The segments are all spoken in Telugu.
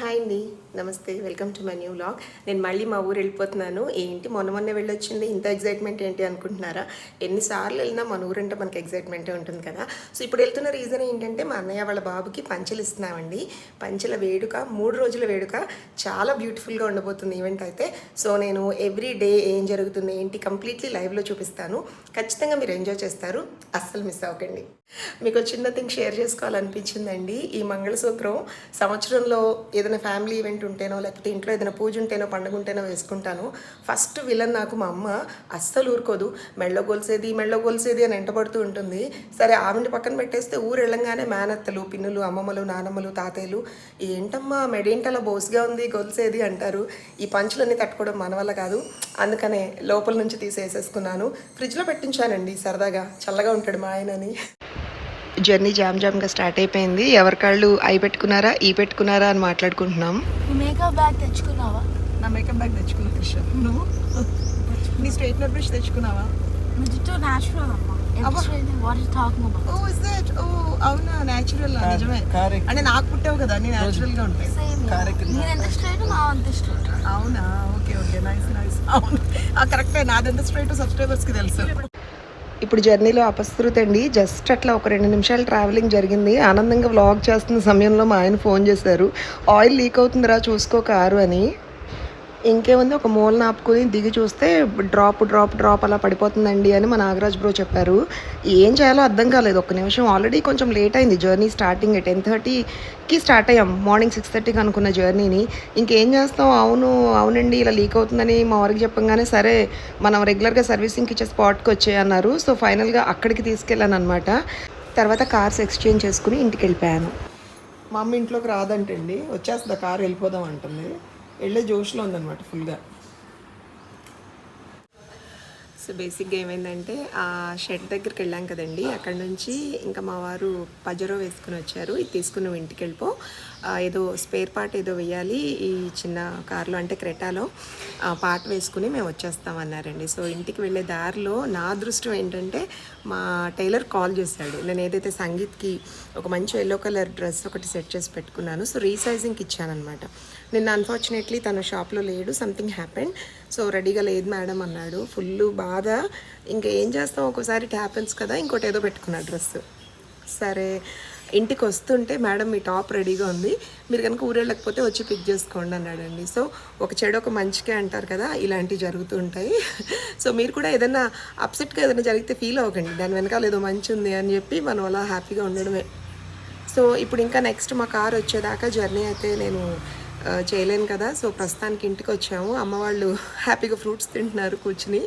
హాయ్ అండి నమస్తే welcome to my new vlog. నేను మళ్ళీ మా ఊరు వెళ్ళిపోతున్నాను. ఏంటి మొన్న మొన్న వెళ్ళొచ్చింది ఇంత ఎగ్జైట్మెంట్ ఏంటి అనుకుంటున్నారా? ఎన్నిసార్లు వెళ్ళినా మన ఊరు అంటే మనకి ఎగ్జైట్మెంటే ఉంటుంది కదా. సో ఇప్పుడు వెళ్తున్న రీజన్ ఏంటంటే మా అన్నయ్య వాళ్ళ బాబుకి పంచలు ఇస్తున్నామండి. పంచల వేడుక మూడు రోజుల వేడుక చాలా బ్యూటిఫుల్గా ఉండబోతుంది ఈవెంట్ అయితే. సో నేను ఎవ్రీ డే ఏం జరుగుతుంది ఏంటి కంప్లీట్లీ లైవ్లో చూపిస్తాను. ఖచ్చితంగా మీరు ఎంజాయ్ చేస్తారు. అస్సలు మిస్ అవ్వకండి. మీకు చిన్న థింగ్ షేర్ చేసుకోవాలనిపించిందండి. ఈ మంగళసూత్రం సంవత్సరంలో ఏదైనా ఫ్యామిలీ ఈవెంట్ ఉంటేనో లేకపోతే ఇంట్లో ఏదైనా పూజ ఉంటేనో పండుగ ఉంటేనో వేసుకుంటాను. ఫస్ట్ విలన్ నాకు మా అమ్మ అస్సలు ఊరుకోదు. మెళ్ళ గొలిసేది మెళ్ళ గొలిసేది అని ఎంటబడుతూ ఉంటుంది. సరే ఆవిడ పక్కన పెట్టేస్తే ఊరు వెళ్ళంగానే మేనత్తలు పిన్నులు అమ్మమ్మలు నానమ్మలు తాతయ్యలు ఏంటమ్మా మెడేంటలా బోసుగా ఉంది గొలిసేది? అంటారు. ఈ పంచులన్నీ తట్టుకోవడం మన వల్ల కాదు. అందుకనే లోపల నుంచి తీసేసేసుకున్నాను. ఫ్రిడ్జ్లో పెట్టించానండి సరదాగా. చల్లగా ఉంటాడు మా ఆయనని. జర్నీ జామ్ జామ్గా స్టార్ట్ అయిపోయింది. ఎవరి కాళ్ళు ఐ పెట్టుకున్నారా ఈ పెట్టుకున్నారా అని మాట్లాడుకుంటున్నాం. మేకప్ బ్యాగ్ తెచ్చుకున్నావా? నా మేకప్ బ్యాగ్ తెచ్చుకున్నా త్రిష. నువ్వు? నీ స్ట్రైట్నర్ బ్రష్ తెచ్చుకున్నావా? జుట్టు న్యాచురల్ అమ్మా. అవునా? న్యాచురల్ నిజమే. అంటే నాకు పుట్టావు కదా అన్ని న్యాచురల్గా ఉంటాయి. సేమ్ నేను ఎంత స్ట్రైట్ నా అంత స్ట్రైట్ అవునా? ఓకే ఓకే నైస్ నైస్ అవును. కరెక్టే నాదెంత స్ట్రైట్ సబ్స్క్రైబర్స్కి తెలుసు. ఇప్పుడు జర్నీలో అపశృతి అండి. జస్ట్ అట్లా ఒక రెండు నిమిషాలు ట్రావెలింగ్ జరిగింది. ఆనందంగా వ్లాగ్ చేస్తున్న సమయంలో మా ఆయన ఫోన్ చేశారు. ఆయిల్ లీక్ అవుతుందిరా చూసుకో కారు అని. ఇంకేముంది? ఒక మూలన ఆపుకొని దిగి చూస్తే డ్రాప్ డ్రాప్ డ్రాప్ అలా పడిపోతుందండి అని మా నాగరాజ్ బ్రో చెప్పారు. ఏం చేయాలో అర్థం కాలేదు. ఒక్క నిమిషం ఆల్రెడీ కొంచెం లేట్ అయింది జర్నీ స్టార్టింగ్ టెన్ థర్టీకి స్టార్ట్ అయ్యాం. మార్నింగ్ సిక్స్ థర్టీకి అనుకున్న జర్నీని ఇంకేం చేస్తాం? అవును అవునండి ఇలా లీక్ అవుతుందని మా వారికి చెప్పంగానే సరే మనం రెగ్యులర్గా సర్వీసింగ్కి ఇచ్చే స్పాట్కి వచ్చేయన్నారు సో ఫైనల్గా అక్కడికి తీసుకెళ్ళాను అనమాట తర్వాత కార్స్ ఎక్స్చేంజ్ చేసుకుని ఇంటికి వెళ్ళిపోయాను. మా అమ్మ ఇంట్లోకి రాదంటండి. వచ్చేస్తుంది కారు వెళ్ళిపోదాం అంటుంది. వెళ్ళే జోష్లో ఉందన్నమాట ఫుల్గా. సో బేసిక్గా ఏమైందంటే ఆ షెడ్ దగ్గరికి వెళ్ళాం కదండి. అక్కడ నుంచి ఇంకా మా వారు పజరో వేసుకుని వచ్చారు. ఇది తీసుకుని ఇంటికి వెళ్ళిపో ఏదో స్పేర్ పార్ట్ ఏదో వేయాలి ఈ చిన్న కార్లో అంటే క్రెటాలో పార్ట్ వేసుకుని మేము వచ్చేస్తామన్నారండి సో ఇంటికి వెళ్ళే దారిలో నా అదృష్టం ఏంటంటే మా టైలర్ కాల్ చేశాడు. నేను ఏదైతే సంగీత్కి ఒక మంచి ఎల్లో కలర్ డ్రెస్ ఒకటి సెట్ చేసి పెట్టుకున్నాను సో రీసైజింగ్కి ఇచ్చానమాట నిన్న అన్ఫార్చునేట్లీ తన షాప్లో లేడు సంథింగ్ హ్యాపెన్ సో రెడీగా లేదు మేడం అన్నాడు. ఫుల్ బాధ. ఇంకా ఏం చేస్తాం? ఒకసారి ఇట్ హ్యాపెన్స్ కదా ఇంకోటి ఏదో పెట్టుకున్నా డ్రెస్ సరే. ఇంటికి వస్తుంటే మేడం మీ టాప్ రెడీగా ఉంది. మీరు కనుక ఊరెళ్ళకపోతే వచ్చి పిక్ చేసుకోండి అన్నాడండి. సో ఒక చెడు ఒక మంచికే అంటారు కదా ఇలాంటివి జరుగుతూ ఉంటాయి. సో మీరు కూడా ఏదైనా అప్సెట్గా ఏదైనా జరిగితే ఫీల్ అవ్వకండి. దాని వెనకాల ఏదో మంచి ఉంది అని చెప్పి మనం అలా హ్యాపీగా ఉండడమే. సో ఇప్పుడు ఇంకా నెక్స్ట్ మా కార్ వచ్చేదాకా జర్నీ అయితే నేను చేయలేను కదా. సో ప్రస్తుతానికి ఇంటికి వచ్చాము. అమ్మ వాళ్ళు హ్యాపీగా ఫ్రూట్స్ తింటున్నారు కూర్చుని.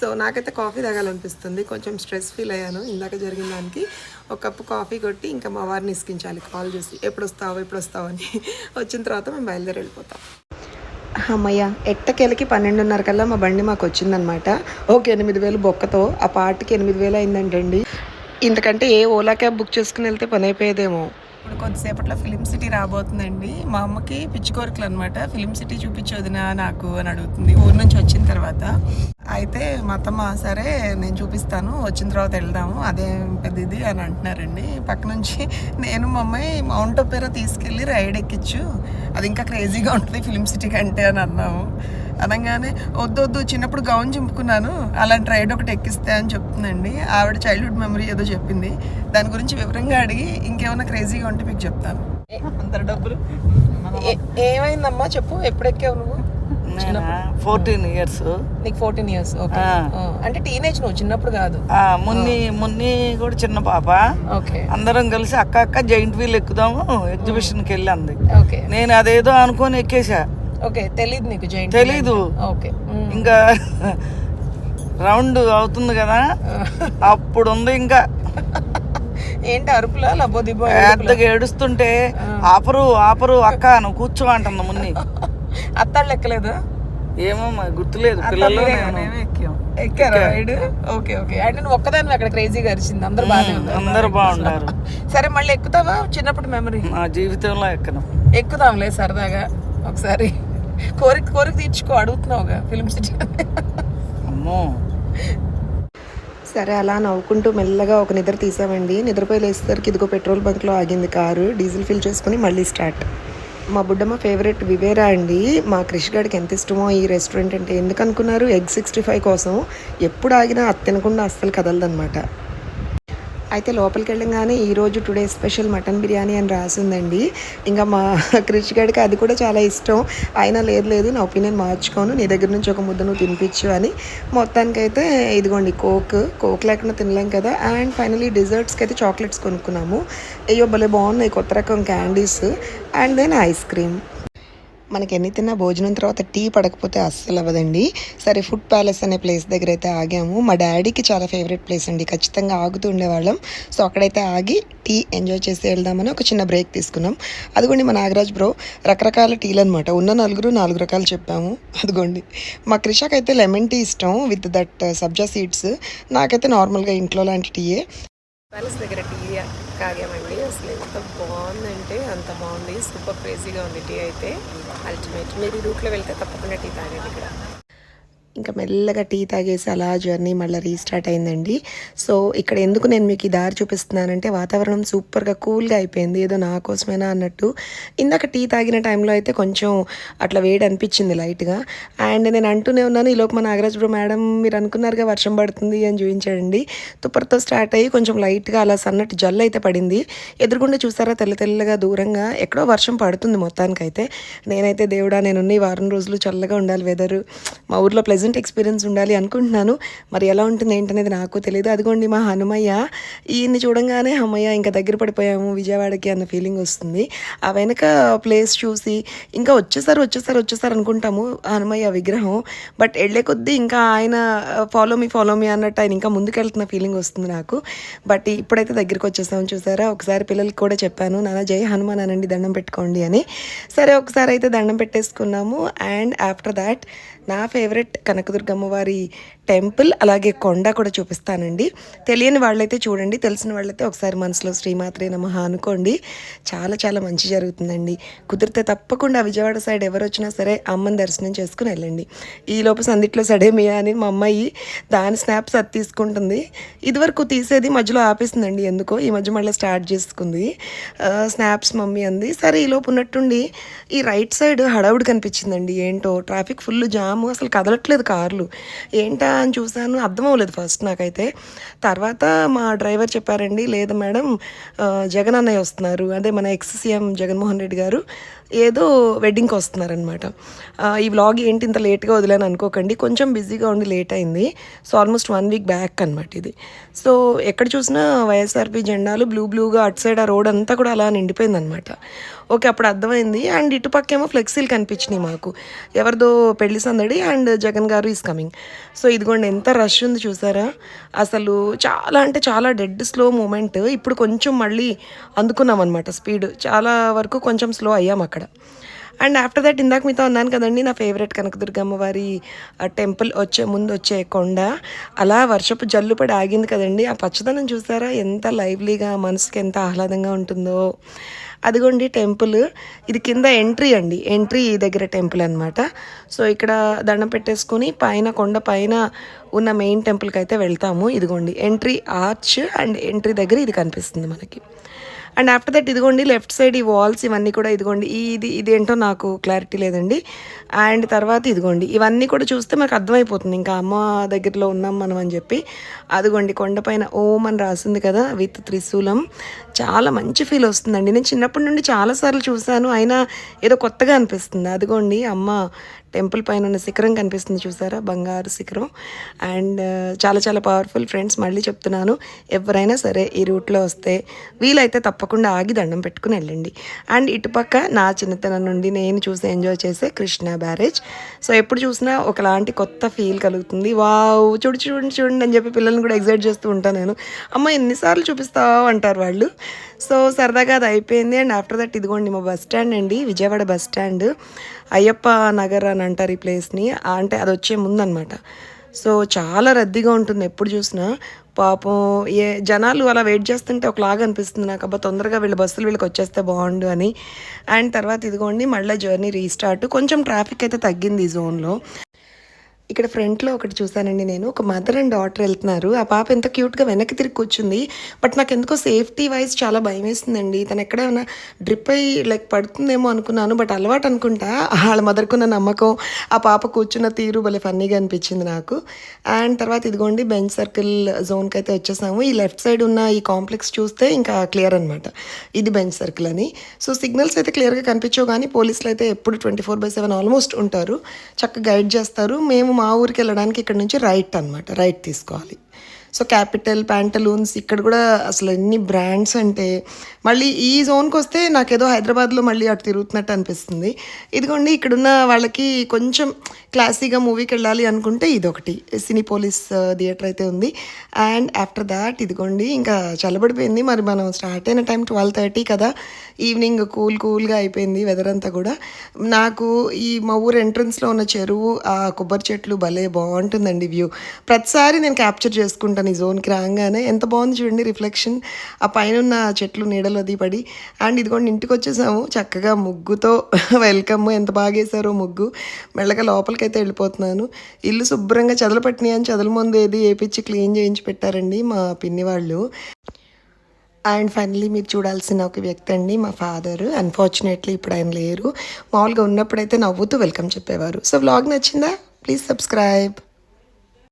సో నాకైతే కాఫీ తాగాలనిపిస్తుంది. కొంచెం స్ట్రెస్ ఫీల్ అయ్యాను ఇందాక జరిగిన దానికి. ఒక కప్పు కాఫీ కొట్టి ఇంకా మా వారిని ఇసుకించాలి కాల్ చేసి ఎప్పుడు వస్తావు ఎప్పుడు వస్తావు అని. వచ్చిన తర్వాత మేము బయలుదేరి వెళ్ళిపోతాం. అమ్మయ్య ఎట్టకెళ్ళకి పన్నెండున్నర కల్లా మా బండి మాకు వచ్చిందనమాట ఓకే ఎనిమిది వేలు బొక్కతో ఆ పార్టీకి ఎనిమిది వేలు అయిందంటండి. ఇంతకంటే ఏ ఓలా క్యాబ్ బుక్ చేసుకుని వెళ్తే పని అయిపోయేదేమో. ఇప్పుడు కొద్దిసేపట్లో ఫిలిం సిటీ రాబోతుందండి. మా అమ్మకి పిచ్చి కోరికలు అనమాట ఫిలిం సిటీ చూపించొదినా నాకు అని అడుగుతుంది. ఊరు నుంచి వచ్చిన తర్వాత. అయితే మా అత్తమ్మ సరే నేను చూపిస్తాను. వచ్చిన తర్వాత వెళ్దాము. అదే పెద్ద ఇది అని అంటున్నారండి. పక్క నుంచి నేను మా అమ్మాయి మౌంట్ ఒపేరా తీసుకెళ్ళి రైడ్ ఎక్కించు అది ఇంకా క్రేజీగా ఉంటుంది ఫిలిం సిటీ కంటే అని అన్నాము. అనగానే వద్దు వద్దు చిన్నప్పుడు గౌన్ చింపుకున్నాను. అలాంటి రైడ్ ఒకటి ఎక్కిస్తే అని చెప్తుందండి. ఆవిడ చైల్డ్హుడ్ మెమరీ ఏదో చెప్పింది. దాని గురించి వివరంగా అడిగి ఇంకేమైనా క్రేజీగా ఉంటే మీకు చెప్తాను. అంత డబ్బులు? ఏమైందమ్మా? చెప్పు ఎప్పుడు ఎక్కావు నువ్వు ఫోర్టీన్ ఇయర్స్ నీకు ఫోర్టీన్ ఇయర్స్ ఓకే అంటే టీనేజ్ నువ్వు చిన్నప్పుడు కాదు. మున్ని మున్ని కూడా చిన్న పాప. ఓకే అందరం కలిసి అక్క అక్క జైంట్ వీల్ ఎక్కుదాము ఎగ్జిబిషన్కి వెళ్ళి అంది. ఓకే నేను అదేదో అనుకొని ఎక్కేసా ఓకే తెలీదు నీకు జైంట్ తెలీదు. ఓకే ఇంకా రౌండ్ అవుతుంది కదా. అప్పుడు ఉంది ఇంకా. ఏంటి అరుపులా లబ్బో దిబ్బో పెద్దగా ఏడుస్తుంటే ఆపరు ఆపరు అక్క నువ్వు కూర్చో అంటుంది మున్ని. అత్తాళ్ళు ఎక్కలేదా? ఏమో గుర్తులేదు పిల్లలు ఎక్కారా రైడ్? ఓకే ఓకే అంటే నువ్వు ఒక్కదాన్ని అక్కడ క్రేజీగా అరిచింది. అందరూ బాగానే ఉన్నారు. అందరు బాగుంటారు సరే మళ్ళీ ఎక్కుతావా? చిన్నప్పుడు మెమరీ నా జీవితంలో ఎక్కను. ఎక్కుదాంలే సరదాగా. ఒకసారి. కోరిక కోరిక తీర్చుకో అడుగుతున్నావుగా ఫిలిం సిటీ అమ్మో. సరే అలా నవ్వుకుంటూ మెల్లగా ఒక నిద్ర తీసామండి. నిద్రపోయి లేసేసరికి ఇదిగో పెట్రోల్ బంక్లో ఆగింది కారు డీజిల్ ఫిల్ చేసుకుని మళ్ళీ స్టార్ట్. మా బుడ్డమ్మ ఫేవరెట్ వివేరా అండి. మా క్రిష్ గారికి ఎంత ఇష్టమో ఈ రెస్టారెంట్ అంటే ఎందుకు అనుకున్నారు? ఎగ్ సిక్స్టీ ఫైవ్ కోసం ఎప్పుడు ఆగినా అది తినకుండా అస్సలు కదలదనమాట అయితే లోపలికి వెళ్ళగానే ఈరోజు టుడే స్పెషల్ మటన్ బిర్యానీ అని రాసిందండి. ఇంకా మా క్రిష్ గడికి అది కూడా చాలా ఇష్టం. అయినా లేదు లేదు నా ఒపీనియన్ మార్చుకోను. నీ దగ్గర నుంచి ఒక ముద్ద నువ్వు తినిపించు అని. మొత్తానికైతే ఇదిగోండి కోక్. కోక్ లేకుండా తినలేం కదా. అండ్ ఫైనలీ డిజర్ట్స్కి అయితే చాక్లెట్స్ కొనుక్కున్నాము. అయ్యో భలే బాగున్నాయి కొత్త రకం candies. And then ice cream. మనకి ఎన్ని తిన్నా భోజనం తర్వాత టీ పడకపోతే అస్సలు అవ్వదండి. సరే ఫుడ్ ప్యాలెస్ అనే ప్లేస్ దగ్గర అయితే ఆగాము. మా డాడీకి చాలా ఫేవరెట్ ప్లేస్ అండి. ఖచ్చితంగా ఆగుతూ ఉండేవాళ్ళం. సో అక్కడైతే ఆగి టీ ఎంజాయ్ చేసి వెళ్దామని ఒక చిన్న బ్రేక్ తీసుకున్నాం. అదిగోండి మా నాగరాజ్ బ్రో రకరకాల టీలు అనమాట ఉన్న నలుగురు నాలుగు రకాలు చెప్పాము. అదిగోండి. మా క్రిషాకి అయితే లెమన్ టీ ఇష్టం విత్ దట్ సబ్జా సీడ్స్. నాకైతే నార్మల్గా ఇంట్లో లాంటి టీయే. ప్యాలెస్ దగ్గర టీ తాగామండి అసలు ఎంత బాగుందంటే అంత బాగుంది సూపర్ క్రేజీగా ఉంది టీ అయితే అల్టిమేట్ మీరు రూట్లో వెళ్తే తప్పకుండా టీ తాగండి ఇక్కడ. ఇంకా మెల్లగా టీ తాగేసి అలా జర్నీ మళ్ళీ రీస్టార్ట్ అయిందండి. సో ఇక్కడ ఎందుకు నేను మీకు ఈ దారి చూపిస్తున్నానంటే వాతావరణం సూపర్గా కూల్గా అయిపోయింది. ఏదో నా కోసమేనా అన్నట్టు. ఇందాక టీ తాగిన టైంలో అయితే కొంచెం అట్లా వేడి అనిపించింది లైట్గా. అండ్ నేను అంటూనే ఉన్నాను ఈలోపు మా నాగరాజ్ బ్రో మేడం మీరు అనుకున్నారుగా వర్షం పడుతుంది అని చూపించాడండి. తుప్పర్తో స్టార్ట్ అయ్యి కొంచెం లైట్గా అలా సన్నటి జల్లు అయితే పడింది. ఎదురుగుండా చూసారా తెల్ల తెల్లగా దూరంగా ఎక్కడో వర్షం పడుతుంది మొత్తానికైతే. నేనైతే దేవుడా నేనున్న ఈ వారం రోజులు చల్లగా ఉండాలి వెదర్ మా ఊర్లో ప్లెజెంట్ ఎక్స్పీరియన్స్ ఉండాలి అనుకుంటున్నాను. మరి ఎలా ఉంటుంది ఏంటనేది నాకు తెలియదు అదిగోండి మా హనుమయ్య. ఈయన్ని చూడంగానే హమ్మయ్య ఇంకా దగ్గర పడిపోయాము విజయవాడకి అన్న ఫీలింగ్ వస్తుంది. ఆ వెనక ప్లేస్ చూసి ఇంకా వచ్చేసారు వచ్చేసారు వచ్చేసారు అనుకుంటాము హనుమయ్య విగ్రహం. బట్ వెళ్ళే కొద్దీ ఇంకా ఆయన ఫాలో మీ ఫాలో మీ అన్నట్టు ఆయన ఇంకా ముందుకెళ్తున్న ఫీలింగ్ వస్తుంది నాకు. బట్ ఇప్పుడైతే దగ్గరికి వచ్చేసాము చూసారా? ఒకసారి పిల్లలకి కూడా చెప్పాను నాన్న జై హనుమాన్ అనండి దండం పెట్టుకోండి అని. సరే ఒకసారి అయితే దండం పెట్టేసుకున్నాము. అండ్ ఆఫ్టర్ దాట్ నా ఫేవరెట్ కనకదుర్గమ్మ వారి టెంపుల్ అలాగే కొండ కూడా చూపిస్తానండి. తెలియని వాళ్ళైతే చూడండి తెలిసిన వాళ్ళైతే ఒకసారి మనసులో శ్రీమాత్రే నమః అనుకోండి. చాలా చాలా మంచి జరుగుతుందండి. కుదిరితే తప్పకుండా విజయవాడ సైడ్ ఎవరు వచ్చినా సరే అమ్మని దర్శనం చేసుకుని వెళ్ళండి. ఈ లోపు సందిట్లో సడేమియా అని మా అమ్మాయి దాని స్నాప్స్ అది తీసుకుంటుంది. ఇదివరకు తీసేది మధ్యలో ఆపేసిందండి ఎందుకో ఈ మధ్య మళ్ళీ స్టార్ట్ చేసుకుంది. స్నాప్స్ మమ్మీ అంది సరే ఈ లోపు ఉన్నట్టుండి ఈ రైట్ సైడ్ హడావుడు కనిపించిందండి ఏంటో ట్రాఫిక్ ఫుల్ జామ్ అసలు కదలట్లేదు కార్లు. ఏంటా అని చూసాను అర్థం అవ్వలేదు ఫస్ట్ నాకైతే. తర్వాత మా డ్రైవర్ చెప్పారండి లేదు మేడం జగన్ అన్నయ్య వస్తున్నారు. అదే మన ఎక్స్ సీఎం జగన్మోహన్ రెడ్డి గారు ఏదో వెడ్డింగ్కి వస్తున్నారనమాట ఈ వ్లాగ్ ఏంటి ఇంత లేట్గా వదిలేను అనుకోకండి. కొంచెం బిజీగా ఉండి లేట్ అయింది. So almost one week back అనమాట ఇది. సో ఎక్కడ చూసినా వైఎస్ఆర్పి జెండాలు బ్లూ బ్లూగా అటు సైడ్ ఆ రోడ్ అంతా కూడా అలా నిండిపోయింది అనమాట ఓకే అప్పుడు అర్థమైంది. అండ్ ఇటుపక్కేమో ఫ్లెక్సీలు కనిపించినాయి మాకు. ఎవరిదో పెళ్ళి సందడి అండ్ జగన్ గారు ఈస్ కమింగ్ సో ఇదిగోండి ఎంత రష్ ఉంది చూసారా? అసలు చాలా అంటే చాలా డెడ్ స్లో మూమెంట్ ఇప్పుడు కొంచెం మళ్ళీ అందుకున్నాం అనమాట స్పీడ్ చాలా వరకు కొంచెం స్లో అయ్యాం అక్కడ. అండ్ ఆఫ్టర్ దట్ ఇందాక మీతో అన్నాను కదండి నా ఫేవరెట్ కనకదుర్గమ్మ వారి టెంపుల్ వచ్చే ముందు వచ్చే కొండ. అలా వర్షపు జల్లు పడి ఆగింది కదండి. ఆ పచ్చదనం చూసారా? ఎంత లైవ్లీగా మనసుకి ఎంత ఆహ్లాదంగా ఉంటుందో. అదిగోండి టెంపుల్ ఇది కింద ఎంట్రీ అండి. ఎంట్రీ దగ్గర టెంపుల్ అనమాట సో ఇక్కడ దండం పెట్టేసుకుని పైన కొండ పైన ఉన్న మెయిన్ టెంపుల్కి అయితే వెళ్తాము. ఇదిగోండి ఎంట్రీ ఆర్చ్ అండ్ ఎంట్రీ దగ్గర ఇది కనిపిస్తుంది మనకి. అండ్ ఆఫ్టర్ దట్ ఇదిగోండి లెఫ్ట్ సైడ్ ఈ వాల్స్ ఇవన్నీ కూడా ఇదిగోండి ఈ ఇది ఇదేంటో నాకు క్లారిటీ లేదండి. అండ్ తర్వాత ఇదిగోండి ఇవన్నీ కూడా చూస్తే మనకు అర్థమైపోతుంది. ఇంకా అమ్మ దగ్గరలో ఉన్నాం మనం అని చెప్పి. అదిగోండి కొండపైన ఓం అని రాసింది కదా విత్ త్రిశూలం. చాలా మంచి ఫీల్ వస్తుందండి. నేను చిన్నప్పటి నుండి చాలాసార్లు చూశాను. అయినా ఏదో కొత్తగా అనిపిస్తుంది. అదిగోండి అమ్మ టెంపుల్ పైన ఉన్న శిఖరం కనిపిస్తుంది చూసారా? బంగారు శిఖరం. అండ్ చాలా చాలా పవర్ఫుల్ ఫ్రెండ్స్ మళ్ళీ చెప్తున్నాను. ఎవరైనా సరే ఈ రూట్లో వస్తే వీలైతే తప్పకుండా ఆగి దండం పెట్టుకుని వెళ్ళండి. అండ్ ఇటుపక్క నా చిన్నతనం నుండి నేను చూసి ఎంజాయ్ చేసే కృష్ణ బ్యారేజ్. సో ఎప్పుడు చూసినా ఒకలాంటి కొత్త ఫీల్ కలుగుతుంది. వావ్ చూడు చూడండి చూడండి అని చెప్పి పిల్లల్ని కూడా ఎగ్జైట్ చేస్తూ ఉంటాను నేను. అమ్మ ఎన్నిసార్లు చూపిస్తావు అంటారు వాళ్ళు. సో సరదాగా అది అయిపోయింది అండ్ ఆఫ్టర్ దట్ ఇదిగోండి మా బస్ స్టాండ్ అండి విజయవాడ బస్ స్టాండ్. అయ్యప్ప నగర్ అని అంటారు ఈ ప్లేస్ని. అంటే అది వచ్చే ముందనమాట. సో చాలా రద్దీగా ఉంటుంది ఎప్పుడు చూసినా. పాపం ఏ జనాలు అలా వెయిట్ చేస్తుంటే ఒకలాగా అనిపిస్తుంది నాకు. అబ్బా తొందరగా వీళ్ళ బస్సులు వీళ్ళకి వచ్చేస్తే బాగుండు అని. అండ్ తర్వాత ఇదిగోండి మళ్ళీ జర్నీ రీస్టార్ట్. కొంచెం ట్రాఫిక్ అయితే తగ్గింది ఈ జోన్లో. ఇక్కడ ఫ్రంట్లో ఒకటి చూసానండి నేను. ఒక మదర్ అండ్ డాటర్ వెళ్తున్నారు. ఆ పాప ఎంత క్యూట్గా వెనక్కి తిరిగి కూర్చుంది. బట్ నాకు ఎందుకో సేఫ్టీ వైజ్ చాలా భయం వేస్తుందండి తను ఎక్కడైనా డ్రిప్ అయ్యి లైక్ పడుతుందేమో అనుకున్నాను. బట్ అలవాటు అనుకుంటా వాళ్ళ మదర్కున్న నమ్మకం ఆ పాప కూర్చున్న తీరు భలే ఫన్నీగా అనిపించింది నాకు. అండ్ తర్వాత ఇదిగోండి బెంచ్ సర్కిల్ జోన్కి అయితే వచ్చేసాము. ఈ లెఫ్ట్ సైడ్ ఉన్న ఈ కాంప్లెక్స్ చూస్తే ఇంకా క్లియర్ అనమాట ఇది బెంచ్ సర్కిల్ అని. సో సిగ్నల్స్ అయితే క్లియర్గా కనిపించవు కానీ పోలీసులు అయితే ఎప్పుడు twenty four by seven almost ఉంటారు. చక్కగా గైడ్ చేస్తారు. మేము మా ఊరికి వెళ్ళడానికి ఇక్కడ నుంచి రైట్ అనమాట రైట్ తీసుకోవాలి. సో క్యాపిటల్ ప్యాంటలూన్స్ ఇక్కడ కూడా అసలు ఎన్ని బ్రాండ్స్ అంటే మళ్ళీ ఈ జోన్కి వస్తే నాకేదో హైదరాబాద్లో మళ్ళీ అటు తిరుగుతున్నట్టు అనిపిస్తుంది. ఇదిగోండి ఇక్కడున్న వాళ్ళకి కొంచెం క్లాసీగా మూవీకి వెళ్ళాలి అనుకుంటే ఇదొకటి. సినీ పోలీస్ థియేటర్ అయితే ఉంది. అండ్ ఆఫ్టర్ దాట్ ఇదిగోండి ఇంకా చల్లబడిపోయింది. మరి మనం స్టార్ట్ అయిన టైం ట్వెల్వ్ థర్టీ కదా. ఈవినింగ్ కూల్ కూల్గా అయిపోయింది వెదర్ అంతా కూడా. నాకు ఈ మా ఊరు ఎంట్రన్స్లో ఉన్న చెరువు ఆ కొబ్బరి చెట్లు భలే బాగుంటుందండి వ్యూ. ప్రతిసారి నేను క్యాప్చర్ చేసుకుంటాను. నీ జోన్కి రాగానే ఎంత బాగుంది చూడండి రిఫ్లెక్షన్. ఆ పైన ఉన్న చెట్లు నీడలో అది పడి అండ్ ఇదిగోండి ఇంటికి వచ్చేసాము చక్కగా ముగ్గుతో వెల్కమ్ ఎంత బాగా వేసారో ముగ్గు. మెల్లగా లోపలికి అయితే వెళ్ళిపోతున్నాను. ఇల్లు శుభ్రంగా చెదలు పట్టినాయి అని చెదల ముందు ఏది వేపించి క్లీన్ చేయించి పెట్టారండి మా పిన్ని వాళ్ళు. అండ్ ఫైనలీ మీరు చూడాల్సిన ఒక వ్యక్తి అండి మా ఫాదర్. అన్ఫార్చునేట్లీ ఇప్పుడు ఆయన లేరు. మామూలుగా ఉన్నప్పుడైతే నవ్వుతూ వెల్కమ్ చెప్పేవారు. సో వ్లాగ్ నచ్చిందా? Please subscribe.